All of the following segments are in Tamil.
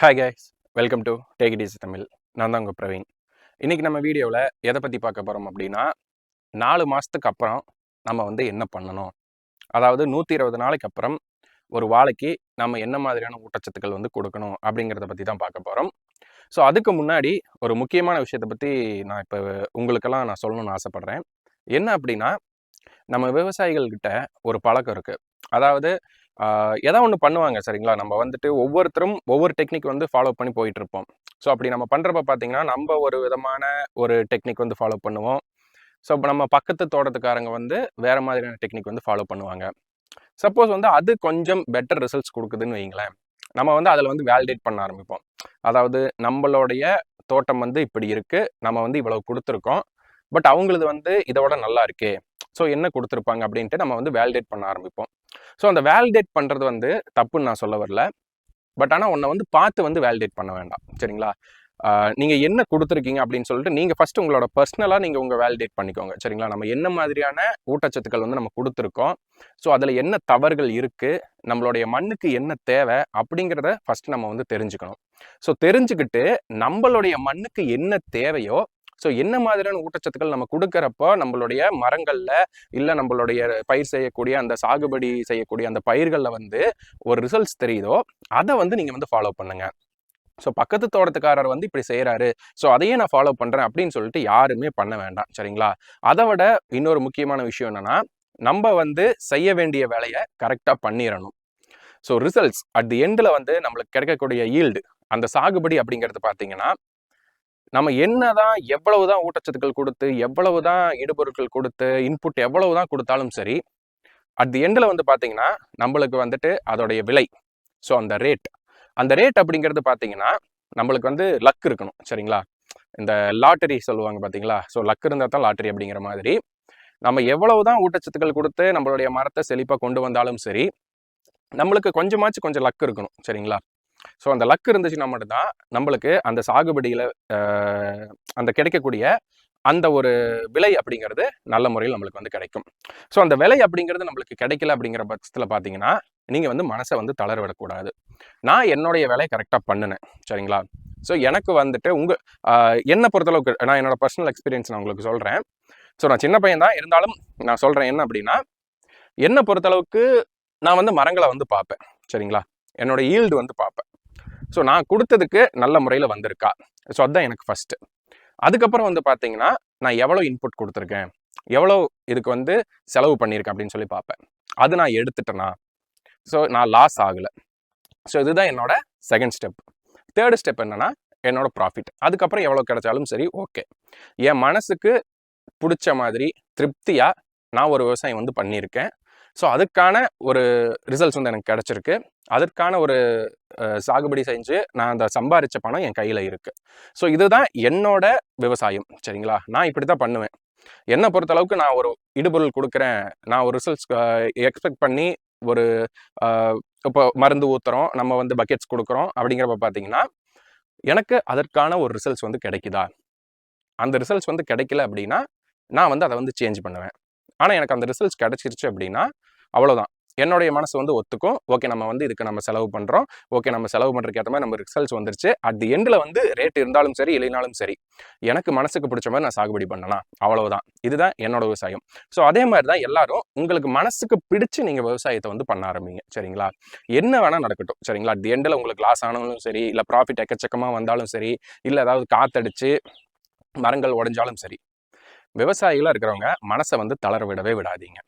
Hi guys welcome to take it is Tamil நான் தான் உங்கள் பிரவீன். இன்றைக்கி நம்ம வீடியோவில் எதை பற்றி பார்க்க போகிறோம் அப்படின்னா நாலு மாதத்துக்கு அப்புறம் நம்ம வந்து என்ன பண்ணணும்? அதாவது நூற்றி இருபது நாளைக்கு அப்புறம் ஒரு வாழைக்கு நம்ம என்ன மாதிரியான ஊட்டச்சத்துக்கள் வந்து கொடுக்கணும் அப்படிங்கிறத பற்றி தான் பார்க்க போகிறோம் ஸோ அதுக்கு முன்னாடி ஒரு முக்கியமான விஷயத்தை பற்றி நான் இப்போ உங்களுக்கெல்லாம் நான் சொல்லணும்னு ஆசைப்பட்றேன். என்ன அப்படின்னா நம்ம விவசாயிகள்கிட்ட ஒரு பழக்கம் இருக்குது அதாவது எதா ஒன்று பண்ணுவாங்க சரிங்களா? நம்ம வந்துட்டு ஒவ்வொருத்தரும் ஒவ்வொரு டெக்னிக் வந்து ஃபாலோ பண்ணி போயிட்டு இருப்போம் ஸோ அப்படி நம்ம பண்ணுறப்ப பார்த்தீங்கன்னா நம்ம ஒரு விதமான ஒரு டெக்னிக் வந்து ஃபாலோ பண்ணுவோம். ஸோ இப்போ நம்ம பக்கத்து தோட்டத்துக்காரங்க வந்து வேறு மாதிரியான டெக்னிக் வந்து ஃபாலோ பண்ணுவாங்க. சப்போஸ் வந்து அது கொஞ்சம் பெட்டர் ரிசல்ட்ஸ் கொடுக்குதுன்னு வைங்களேன் நம்ம வந்து அதில் வந்து வேலிடேட் பண்ண ஆரம்பிப்போம். அதாவது நம்மளுடைய தோட்டம் வந்து இப்படி இருக்குது நம்ம வந்து இவ்வளோ கொடுத்துருக்கோம். பட் அவங்களது வந்து இதோட நல்லா இருக்கே. ஸோ என்ன கொடுத்துருப்பாங்க அப்படின்ட்டு நம்ம வந்து வேலிடேட் பண்ண ஆரம்பிப்போம். ஸோ அந்த வேலிடேட் பண்ணுறது வந்து தப்புன்னு நான் சொல்ல வரல. பட் ஆனால் உன்னை வந்து பார்த்து வந்து வேலிடேட் பண்ண வேண்டாம். சரிங்களா? நீங்கள் என்ன கொடுத்துருக்கீங்க அப்படின்னு சொல்லிட்டு நீங்கள் ஃபஸ்ட்டு உங்களோட பர்சனலாக நீங்கள் உங்கள் வேலிடேட் பண்ணிக்கோங்க. சரிங்களா? நம்ம என்ன மாதிரியான ஊட்டச்சத்துக்கள் வந்து நம்ம கொடுத்துருக்கோம். ஸோ அதில் என்ன தவறுகள் இருக்குது நம்மளுடைய மண்ணுக்கு என்ன தேவை? அப்படிங்கிறத ஃபஸ்ட்டு நம்ம வந்து தெரிஞ்சுக்கணும். ஸோ தெரிஞ்சுக்கிட்டு நம்மளுடைய மண்ணுக்கு என்ன தேவையோ ஸோ என்ன மாதிரியான ஊட்டச்சத்துக்கள் நம்ம கொடுக்குறப்போ நம்மளுடைய மரங்களில் இல்லை நம்மளுடைய பயிர் செய்யக்கூடிய அந்த சாகுபடி செய்யக்கூடிய அந்த பயிர்களில் வந்து ஒரு ரிசல்ட்ஸ் தெரியுதோ அதை வந்து நீங்கள் வந்து ஃபாலோ பண்ணுங்கள் ஸோ பக்கத்து தோட்டத்துக்காரர் வந்து இப்படி செய்கிறாரு ஸோ அதையே நான் ஃபாலோ பண்ணுறேன் அப்படின்னு சொல்லிட்டு யாருமே பண்ண வேண்டாம். சரிங்களா? அதை விட இன்னொரு முக்கியமான விஷயம் என்னென்னா நம்ம வந்து செய்ய வேண்டிய வேலையை கரெக்டாக பண்ணிடணும் ஸோ ரிசல்ட்ஸ் அட் தி எண்டில் வந்து நம்மளுக்கு கிடைக்கக்கூடிய ஈல்டு அந்த சாகுபடி அப்படிங்கிறது பார்த்தீங்கன்னா நம்ம என்னதான் எவ்வளவுதான் ஊட்டச்சத்துக்கள் கொடுத்து எவ்வளவுதான் இடுபொருட்கள் கொடுத்து இன்புட் எவ்வளவுதான் கொடுத்தாலும் சரி அட் தி எண்டில் வந்து பார்த்தீங்கன்னா நம்மளுக்கு வந்துட்டு அதோடைய விலை. ஸோ அந்த ரேட் அந்த ரேட் அப்படிங்கிறது பார்த்தீங்கன்னா நம்மளுக்கு வந்து லக் இருக்கணும் சரிங்களா? இந்த லாட்டரி சொல்லுவாங்க பார்த்தீங்களா ஸோ லக் இருந்தால் தான் லாட்டரி அப்படிங்கிற மாதிரி. நம்ம எவ்வளவு தான் ஊட்டச்சத்துக்கள் கொடுத்து நம்மளுடைய மரத்தை செழிப்பாக கொண்டு வந்தாலும் சரி நம்மளுக்கு கொஞ்சமாச்சும் கொஞ்சம் லக் இருக்கணும் சரிங்களா? ஸோ அந்த லக் இருந்துச்சுன்னா மட்டும்தான் நம்மளுக்கு அந்த சாகுபடியில் அந்த கிடைக்கக்கூடிய அந்த ஒரு விலை அப்படிங்கிறது நல்ல முறையில் நம்மளுக்கு வந்து கிடைக்கும். ஸோ அந்த விலை அப்படிங்கிறது நம்மளுக்கு கிடைக்கல அப்படிங்கிற பட்சத்தில் பார்த்தீங்கன்னா நீங்கள் வந்து மனசை வந்து தளர விடக்கூடாது நான் என்னுடைய வேலையை கரெக்டாக பண்ணினேன். சரிங்களா? ஸோ எனக்கு வந்துட்டு உங்கள் என்னை பொறுத்தளவுக்கு நான் என்னோட பர்சனல் எக்ஸ்பீரியன்ஸ் நான் உங்களுக்கு சொல்கிறேன் ஸோ நான் சின்ன பையன் தான். இருந்தாலும் நான் சொல்கிறேன் என்ன அப்படின்னா என்னை பொறுத்தளவுக்கு நான் வந்து மரங்களை வந்து பார்ப்பேன். சரிங்களா? என்னோட ஈல்டு வந்து பார்ப்பேன். ஸோ நான் கொடுத்ததுக்கு நல்ல முறையில் வந்திருக்கா. ஸோ அதுதான் எனக்கு ஃபஸ்ட்டு அதுக்கப்புறம் வந்து பார்த்தீங்கன்னா நான் எவ்வளோ இன்புட் கொடுத்துருக்கேன்? எவ்வளோ இதுக்கு வந்து செலவு பண்ணியிருக்கேன் அப்படின்னு சொல்லி பார்ப்பேன் அது நான் எடுத்துட்டேனா? ஸோ நான் லாஸ் ஆகலை. ஸோ இதுதான் என்னோட செகண்ட் ஸ்டெப் தேர்டு ஸ்டெப் என்னென்னா என்னோட ப்ராஃபிட் அதுக்கப்புறம் எவ்வளோ கிடைச்சாலும் சரி ஓகே என் மனசுக்கு பிடிச்ச மாதிரி திருப்தியாக நான் ஒரு விவசாயம் வந்து பண்ணியிருக்கேன். ஸோ அதுக்கான ஒரு ரிசல்ட்ஸ் வந்து எனக்கு கிடச்சிருக்கு. அதற்கான ஒரு சாகுபடி செஞ்சு நான் அந்த சம்பாரித்த பணம் என் கையில் இருக்குது ஸோ இதுதான் என்னோட விவசாயம் சரிங்களா? நான் இப்படி தான் பண்ணுவேன். என்னை பொறுத்தளவுக்கு நான் ஒரு இடுபொருள் கொடுக்குறேன். நான் ஒரு ரிசல்ட்ஸ் எக்ஸ்பெக்ட் பண்ணி ஒரு இப்போ மருந்து ஊற்றுறோம் நம்ம வந்து பக்கெட்ஸ் கொடுக்குறோம் அப்படிங்கிறப்ப பார்த்தீங்கன்னா எனக்கு அதற்கான ஒரு ரிசல்ட்ஸ் வந்து கிடைக்குதா? அந்த ரிசல்ட்ஸ் வந்து கிடைக்கல அப்படின்னா நான் வந்து அதை வந்து சேஞ்ச் பண்ணுவேன். ஆனால் எனக்கு அந்த ரிசல்ட்ஸ் கிடைச்சிருச்சு அப்படின்னா அவ்வளோதான் என்னுடைய மனசு வந்து ஒத்துக்கும். ஓகே நம்ம வந்து இதுக்கு நம்ம செலவு பண்ணுறோம் ஓகே நம்ம செலவு பண்ணுறதுக்கு ஏற்ற மாதிரி நம்ம ரிசல்ட்ஸ் வந்துருச்சு. அட் தி எண்டில் வந்து ரேட் இருந்தாலும் சரி இல்லைனாலும் சரி எனக்கு மனசுக்கு பிடிச்ச மாதிரி நான் சாகுபடி பண்ணலாம் அவ்வளவுதான். இதுதான் என்னோட விவசாயம். ஸோ அதே மாதிரி தான் எல்லாரும் உங்களுக்கு மனசுக்கு பிடிச்சு நீங்கள் விவசாயத்தை வந்து பண்ண ஆரம்பிங்க. சரிங்களா? என்ன வேணால் நடக்கட்டும். சரிங்களா? அட் தி எண்டில் உங்களுக்கு லாஸ் ஆனாலும் சரி இல்லை ப்ராஃபிட் எக்கச்சக்கமாக வந்தாலும் சரி இல்லை ஏதாவது காத்தடிச்சு மரங்கள் உடஞ்சாலும் சரி விவசாயிகளாக இருக்கிறவங்க மனசை வந்து தளர விடவே விடாதீங்க.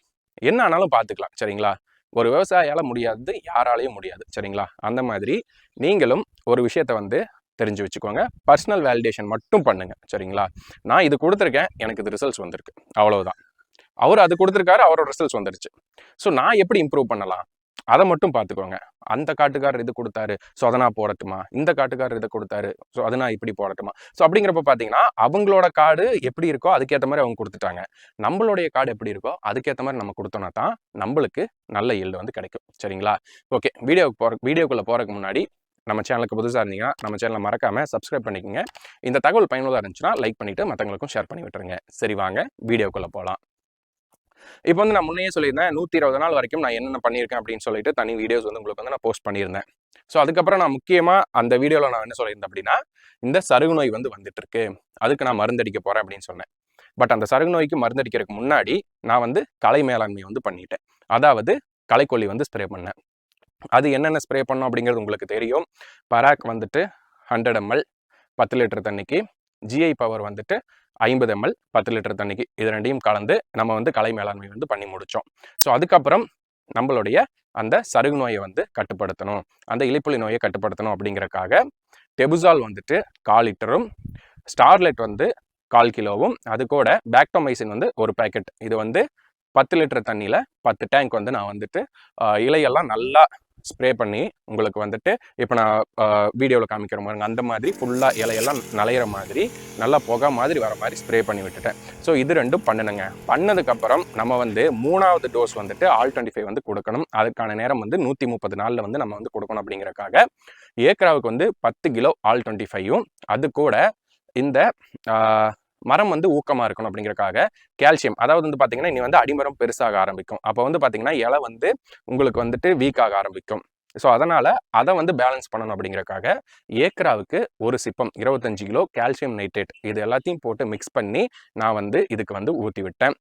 என்ன ஆனாலும் பார்த்துக்கலாம் சரிங்களா? ஒரு விவசாயியால் முடியாது யாராலையும் முடியாது சரிங்களா? அந்த மாதிரி நீங்களும் ஒரு விஷயத்த வந்து தெரிஞ்சு வச்சுக்கோங்க. பர்சனல் வேலிடேஷன் மட்டும் பண்ணுங்க சரிங்களா? நான் இது கொடுத்துருக்கேன் எனக்கு இது ரிசல்ட்ஸ் வந்திருக்கு அவ்வளவுதான். அவர் அது கொடுத்துருக்காரு அவரோட ரிசல்ட்ஸ் வந்துருச்சு. ஸோ நான் எப்படி இம்ப்ரூவ் பண்ணலாம்? அதை மட்டும் பார்த்துக்கோங்க அந்த காட்டுக்காரர் இது கொடுத்தாரு ஸோ அதை நான் போடட்டுமா? இந்த காட்டுக்காரர் இதை கொடுத்தாரு ஸோ அதை நான் இப்படி போடட்டுமா? ஸோ அப்படிங்கிறப்ப பார்த்தீங்கன்னா அவங்களோட காடு எப்படி இருக்கோ அதுக்கேற்ற மாதிரி அவங்க கொடுத்துட்டாங்க. நம்மளுடைய காடு எப்படி இருக்கோ அதுக்கேற்ற மாதிரி நம்ம கொடுத்தோம்னா தான் நம்மளுக்கு நல்ல ஈல்டு வந்து கிடைக்கும். சரிங்களா? ஓகே வீடியோக்கு போகிற வீடியோக்குள்ளே போகிறதுக்கு முன்னாடி நம்ம சேனலுக்கு புதுசாக இருந்தீங்கன்னா நம்ம சேனலை மறக்காமல் சப்ஸ்கிரைப் பண்ணிக்கோங்க. இந்த தகவல் பயனுள்ளதாக இருந்துச்சுன்னா லைக் பண்ணிவிட்டு மற்றவங்களுக்கும் ஷேர் பண்ணி விட்டுருங்க. சரி வாங்க வீடியோக்குள்ளே போகலாம் இப்போ வந்து நான் முன்னே சொல்லியிருந்தேன் நூற்றி இருபது நாள் வரைக்கும் நான் என்னென்ன பண்ணியிருக்கேன் அப்படின்னு சொல்லிட்டு தனி வீடியோஸ் வந்து உங்களுக்கு வந்து நான் போஸ்ட் பண்ணியிருந்தேன். ஸோ அதுக்கப்புறம் நான் முக்கியமாக அந்த வீடியோவில் நான் என்ன சொல்லியிருந்தேன் அப்படின்னா இந்த சருகு நோய் வந்து வந்துட்டு இருக்கு அதுக்கு நான் மருந்தடிக்க போகிறேன் அப்படின்னு சொன்னேன். பட் அந்த சருகு நோய்க்கு மருந்தடிக்கிறதுக்கு முன்னாடி நான் வந்து கலை மேலாண்மை வந்து பண்ணிட்டேன். அதாவது களைக்கொல்லி வந்து ஸ்ப்ரே பண்ணேன். அது என்னென்ன ஸ்ப்ரே பண்ணோம் அப்படிங்கிறது உங்களுக்கு தெரியும். பராக் வந்துட்டு ஹண்ட்ரட் எம்எல் பத்து லிட்டர் தண்ணிக்கு ஜிஐ பவர் வந்துட்டு ஐம்பது எம்எல் பத்து லிட்டர் தண்ணிக்கு இது ரெண்டையும் கலந்து நம்ம வந்து கலை மேலாண்மை வந்து பண்ணி முடித்தோம் ஸோ அதுக்கப்புறம் நம்மளுடைய அந்த சருகு நோயை வந்து கட்டுப்படுத்தணும். அந்த இலைப்புலி நோயை கட்டுப்படுத்தணும் அப்படிங்கிறக்காக டெபுசால் வந்துட்டு கால் லிட்டரும் ஸ்டார்லைட் வந்து கால் கிலோவும் அது கூட பேக்டோமைசின் வந்து ஒரு பேக்கெட் இது வந்து பத்து லிட்டர் தண்ணியில் பத்து டேங்க் வந்து நான் வந்துட்டு இலையெல்லாம் நல்லா ஸ்ப்ரே பண்ணி உங்களுக்கு வந்துட்டு இப்போ நான் வீடியோவில் காமிக்கிற மாதிரி அந்த மாதிரி ஃபுல்லாக இலையெல்லாம் நலையிற மாதிரி நல்லா புகை மாதிரி வர மாதிரி ஸ்ப்ரே பண்ணி விட்டுட்டேன். ஸோ இது ரெண்டும் பண்ணணுங்க பண்ணதுக்கப்புறம் நம்ம வந்து மூணாவது டோஸ் வந்துட்டு ஆல் டுவெண்ட்டி ஃபைவ் வந்து கொடுக்கணும். அதுக்கான நேரம் வந்து நூற்றி முப்பது நாளில் வந்து நம்ம வந்து கொடுக்கணும் அப்படிங்கிறக்காக ஏக்கராவுக்கு வந்து பத்து கிலோ ஆல் டுவெண்ட்டி ஃபைவும் அது கூட இந்த மரம் வந்து ஊக்கமாக இருக்கணும் அப்படிங்கிறக்காக கால்சியம் அதாவது வந்து பார்த்தீங்கன்னா இனி வந்து அடிமரம் பெருசாக ஆரம்பிக்கும். அப்போ வந்து பார்த்தீங்கன்னா இலை வந்து உங்களுக்கு வந்துட்டு வீக் ஆக ஆரம்பிக்கும். ஸோ அதனால் அதை வந்து பேலன்ஸ் பண்ணணும் அப்படிங்கிறக்காக ஏக்கராவுக்கு ஒரு சிப்பம் இருபத்தஞ்சு கிலோ கால்சியம் நைட்ரேட் இது எல்லாத்தையும் போட்டு மிக்ஸ் பண்ணி நான் வந்து இதுக்கு வந்து ஊற்றி விட்டேன்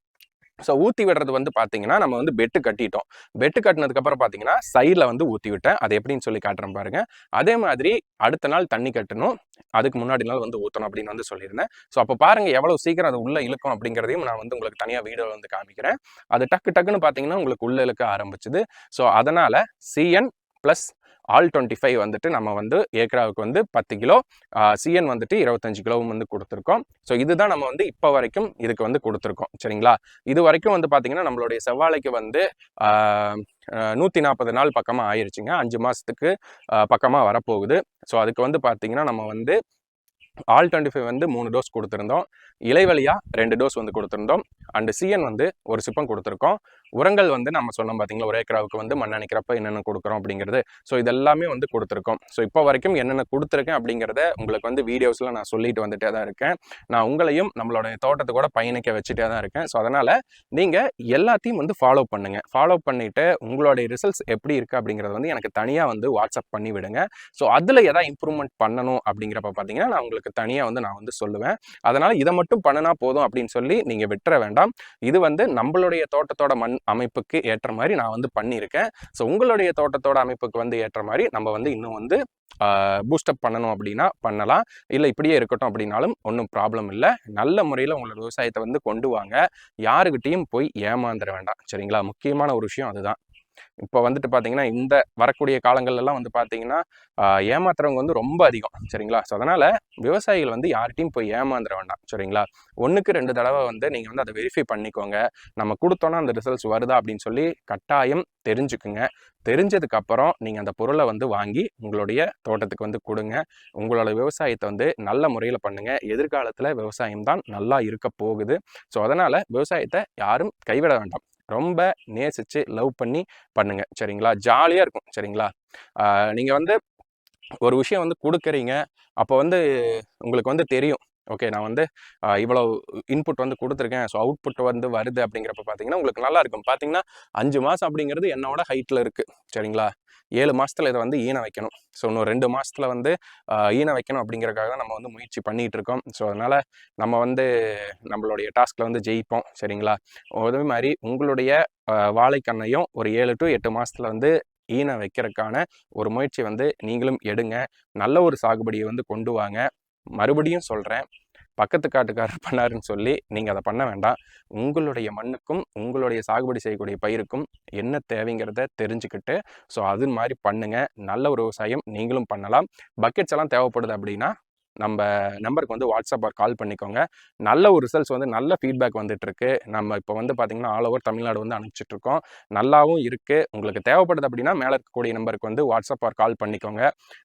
ஸோ ஊற்றி விடுறது வந்து பார்த்தீங்கன்னா நம்ம வந்து பெட்டு கட்டிட்டோம். பெட்டு கட்டினதுக்கப்புறம் பார்த்தீங்கன்னா சைடில் வந்து ஊற்றி விட்டேன். அது எப்படின்னு சொல்லி காட்டுறேன் பாருங்க. அதே மாதிரி அடுத்த நாள் தண்ணி கட்டணும். அதுக்கு முன்னாடி நாள் வந்து ஊற்றணும் அப்படின்னு வந்து சொல்லியிருந்தேன். ஸோ அப்போ பாருங்கள் எவ்வளோ சீக்கிரம் அது உள்ளே இழுக்கும் அப்படிங்கிறதையும் நான் வந்து உங்களுக்கு தனியாக வீடியோவில் வந்து காமிக்கிறேன். அது டக்கு டக்குன்னு பார்த்தீங்கன்னா உங்களுக்கு உள்ளே இழுக்க ஆரம்பிச்சுது. ஸோ அதனால் CN plus all twenty five வந்துட்டு நம்ம வந்து ஏக்கராவுக்கு வந்து பத்து கிலோ சிஎன் வந்துட்டு இருபத்தஞ்சு கிலோவும் வந்து கொடுத்துருக்கோம். ஸோ இதுதான் நம்ம வந்து இப்போ வரைக்கும் இதுக்கு வந்து கொடுத்துருக்கோம். சரிங்களா? இது வரைக்கும் வந்து பார்த்தீங்கன்னா நம்மளுடைய செவ்வாழைக்கு வந்து நூற்றி நாற்பது நாள் பக்கமாக ஆயிடுச்சுங்க அஞ்சு மாதத்துக்கு பக்கமாக வரப்போகுது. ஸோ அதுக்கு வந்து பார்த்திங்கன்னா நம்ம வந்து ஆல் டுவெண்ட்டி ஃபைவ் வந்து மூணு டோஸ் கொடுத்துருந்தோம். இலைவழியாக ரெண்டு டோஸ் வந்து கொடுத்துருந்தோம். அண்டு சிஎன் வந்து ஒரு சிப்பம் கொடுத்துருக்கோம். உரங்கள் வந்து நம்ம சொன்னோம் பார்த்தீங்களா ஒரு ஏக்கராவுக்கு வந்து மண் அணைக்கிறப்ப என்னென்ன கொடுக்குறோம் அப்படிங்கிறது. ஸோ இதெல்லாமே வந்து கொடுத்துருக்கோம். ஸோ இப்போ வரைக்கும் என்னென்ன கொடுத்துருக்கேன் அப்படிங்கிறத உங்களுக்கு வந்து வீடியோஸில் நான் சொல்லிட்டு வந்துட்டே தான் இருக்கேன். நான் உங்களையும் நம்மளோட தோட்டத்தை கூட பயணிக்க வச்சுட்டே தான் இருக்கேன். ஸோ அதனால் நீங்கள் எல்லாத்தையும் வந்து ஃபாலோ பண்ணுங்கள் ஃபாலோ பண்ணிவிட்டு உங்களுடைய ரிசல்ட்ஸ் எப்படி இருக்குது அப்படிங்கிறது வந்து எனக்கு தனியாக வந்து வாட்ஸ்அப் பண்ணி விடுங்க. ஸோ அதில் எதாவது இம்ப்ரூவ்மெண்ட் பண்ணணும் அப்படிங்கிறப்ப பார்த்தீங்கன்னா நான் உங்களுக்கு தனியாக வந்து நான் வந்து சொல்லுவேன். அதனால் இதை மட்டும் பண்ணினா போதும் அப்படின்னு சொல்லி நீங்கள் விட்டுற வேண்டாம். இது வந்து நம்மளுடைய தோட்டத்தோட மண் அமைப்புக்கு ஏற்ற மாதிரி நான் வந்து பண்ணியிருக்கேன். ஸோ உங்களுடைய தோட்டத்தோட அமைப்புக்கு வந்து ஏற்ற மாதிரி நம்ம வந்து இன்னும் வந்து பூஸ்டப் பண்ணணும் அப்படின்னா பண்ணலாம். இல்லை இப்படியே இருக்கட்டும் அப்படின்னாலும் ஒன்றும் ப்ராப்ளம் இல்லை. நல்ல முறையில் உங்களோட விவசாயத்தை வந்து கொண்டு வாங்க. யாருக்கிட்டையும் போய் ஏமாந்துட வேண்டாம். சரிங்களா? முக்கியமான ஒரு விஷயம் அதுதான். இப்போ வந்துட்டு பார்த்தீங்கன்னா இந்த வரக்கூடிய காலங்கள்லாம் வந்து பார்த்தீங்கன்னா ஏமாத்துறவங்க வந்து ரொம்ப அதிகம் சரிங்களா? ஸோ அதனால் விவசாயிகள் வந்து யார்கிட்டையும் போய் ஏமாந்துட வேண்டாம் சரிங்களா? ஒன்றுக்கு ரெண்டு தடவை வந்து நீங்கள் வந்து அதை வெரிஃபை பண்ணிக்கோங்க. நம்ம கொடுத்தோன்னா அந்த ரிசல்ட்ஸ் வருதா அப்படின்னு சொல்லி கட்டாயம் தெரிஞ்சுக்குங்க. தெரிஞ்சதுக்கப்புறம் நீங்கள் அந்த பொருளை வந்து வாங்கி உங்களுடைய தோட்டத்துக்கு வந்து கொடுங்க. உங்களோட விவசாயத்தை வந்து நல்ல முறையில் பண்ணுங்கள் எதிர்காலத்தில் விவசாயம் தான் நல்லா இருக்க போகுது. ஸோ அதனால் விவசாயத்தை யாரும் கைவிட வேண்டாம். ரொம்ப நேசித்து லவ் பண்ணி பண்ணுங்கள் சரிங்களா? ஜாலியாக இருக்கும். சரிங்களா? நீங்கள் வந்து ஒரு விஷயம் வந்து கொடுக்குறீங்க. அப்போ வந்து உங்களுக்கு வந்து தெரியும். ஓகே நான் வந்து இவ்வளோ இன்புட் வந்து கொடுத்துருக்கேன். ஸோ அவுட்புட் வந்து வருது அப்படிங்கிறப்ப பார்த்தீங்கன்னா உங்களுக்கு நல்லா இருக்கும். பார்த்தீங்கன்னா அஞ்சு மாதம் அப்படிங்கிறது என்னோட ஹைட்டில் இருக்குது சரிங்களா? ஏழு மாதத்தில் இதை வந்து ஈன வைக்கணும். ஸோ இன்னும் ரெண்டு மாதத்தில் வந்து ஈன வைக்கணும் அப்படிங்கிறக்காக தான் நம்ம வந்து முயற்சி பண்ணிகிட்டு இருக்கோம். ஸோ அதனால் நம்ம வந்து நம்மளுடைய டாஸ்கில் வந்து ஜெயிப்போம். சரிங்களா? அதே மாதிரி உங்களுடைய வாழைக்கண்ணையும் ஒரு ஏழு டு எட்டு மாதத்தில் வந்து ஈன வைக்கிறதுக்கான ஒரு முயற்சி வந்து நீங்களும் எடுங்க. நல்ல ஒரு சாகுபடியை வந்து கொண்டு வாங்க. மறுபடியும் சொல்கிறேன் பக்கத்து காட்டுக்காரர் பண்ணாருன்னு சொல்லி நீங்கள் அதை பண்ண வேண்டாம். உங்களுடைய மண்ணுக்கும் உங்களுடைய சாகுபடி செய்யக்கூடிய பயிருக்கும் என்ன தேவைங்கிறத தெரிஞ்சுக்கிட்டு ஸோ அது மாதிரி பண்ணுங்கள் நல்ல ஒரு விவசாயம் நீங்களும் பண்ணலாம். பக்கெட்ஸ் எல்லாம் தேவைப்படுது அப்படின்னா நம்ம நம்பருக்கு வந்து வாட்ஸ்அப் கால் பண்ணிக்கோங்க. நல்ல ஒரு ரிசல்ட்ஸ் வந்து நல்ல ஃபீட்பேக் வந்துட்டுருக்கு. நம்ம இப்போ வந்து பார்த்திங்கன்னா ஆல் ஓவர் தமிழ்நாடு வந்து அனுப்பிச்சிட்ருக்கோம் நல்லாவும் இருக்குது உங்களுக்கு தேவைப்படுது அப்படின்னா மேலே இருக்கக்கூடிய நம்பருக்கு வந்து வாட்ஸ்அப் கால் பண்ணிக்கோங்க.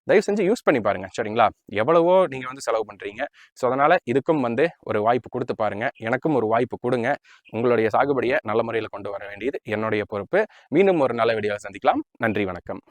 தயவு செஞ்சு யூஸ் பண்ணி பாருங்க. சரிங்களா? எவ்வளவோ நீங்கள் வந்து செலவு பண்ணுறீங்க ஸோ அதனால் இதுக்கும் வந்து ஒரு வாய்ப்பு கொடுத்து பாருங்க. எனக்கும் ஒரு வாய்ப்பு கொடுங்க. உங்களுடைய சாகுபடியை நல்ல முறையில் கொண்டு வர வேண்டியது என்னுடைய பொறுப்பு. மீண்டும் ஒரு நல்ல வீடியோவை சந்திக்கலாம். நன்றி வணக்கம்.